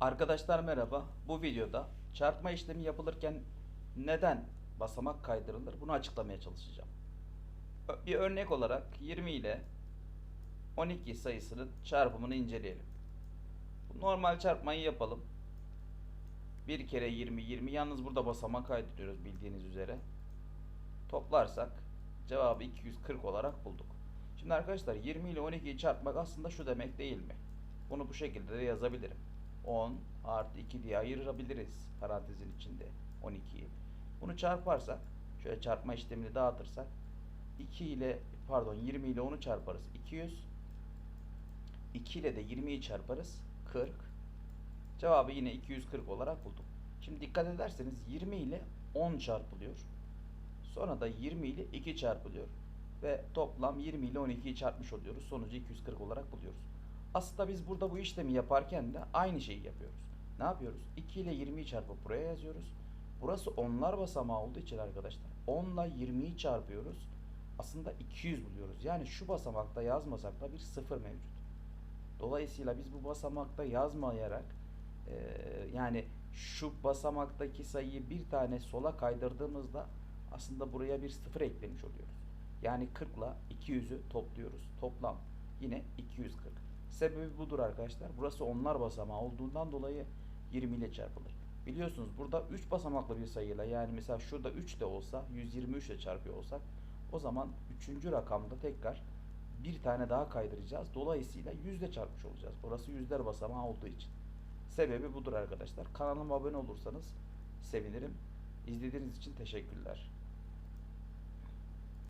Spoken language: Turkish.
Arkadaşlar merhaba. Bu videoda çarpma işlemi yapılırken neden basamak kaydırılır bunu açıklamaya çalışacağım. Bir örnek olarak 20 ile 12 sayısının çarpımını inceleyelim. Normal çarpmayı yapalım. 1 kere 20 20 yalnız burada basamak kaydırıyoruz bildiğiniz üzere. Toplarsak cevabı 240 olarak bulduk. Şimdi arkadaşlar 20 ile 12'yi çarpmak aslında şu demek değil mi? Bunu bu şekilde de yazabilirim. 10 artı 2 diye ayırabiliriz parantezin içinde 12'yi. Bunu çarparsak şöyle çarpma işlemini dağıtırsak 2 ile pardon 20 ile 10'u çarparız 200 2 ile de 20'yi çarparız 40 Cevabı yine 240 olarak bulduk. Şimdi dikkat ederseniz 20 ile 10 çarpılıyor. Sonra da 20 ile 2 çarpılıyor. Ve toplam 20 ile 12'yi çarpmış oluyoruz. Sonucu 240 olarak buluyoruz. Aslında biz burada bu işlemi yaparken de aynı şeyi yapıyoruz. Ne yapıyoruz? 2 ile 20'yi çarpıp buraya yazıyoruz. Burası onlar basamağı olduğu için arkadaşlar 10 ile 20'yi çarpıyoruz. Aslında 200 buluyoruz. Yani şu basamakta yazmasak da bir sıfır mevcut. Dolayısıyla biz bu basamakta yazmayarak eee, yani şu basamaktaki sayıyı bir tane sola kaydırdığımızda aslında buraya bir sıfır eklemiş oluyoruz. Yani 40 ile 200'ü topluyoruz. Toplam yine 240. Sebebi budur arkadaşlar. Burası onlar basamağı olduğundan dolayı 20 ile çarpılır. Biliyorsunuz burada 3 basamaklı bir sayıyla yani mesela şurada 3 de olsa 123 ile çarpıyor olsak o zaman 3. rakamda tekrar bir tane daha kaydıracağız. Dolayısıyla yüzle çarpmış olacağız. Burası yüzler basamağı olduğu için. Sebebi budur arkadaşlar. Kanalıma abone olursanız sevinirim. İzlediğiniz için teşekkürler.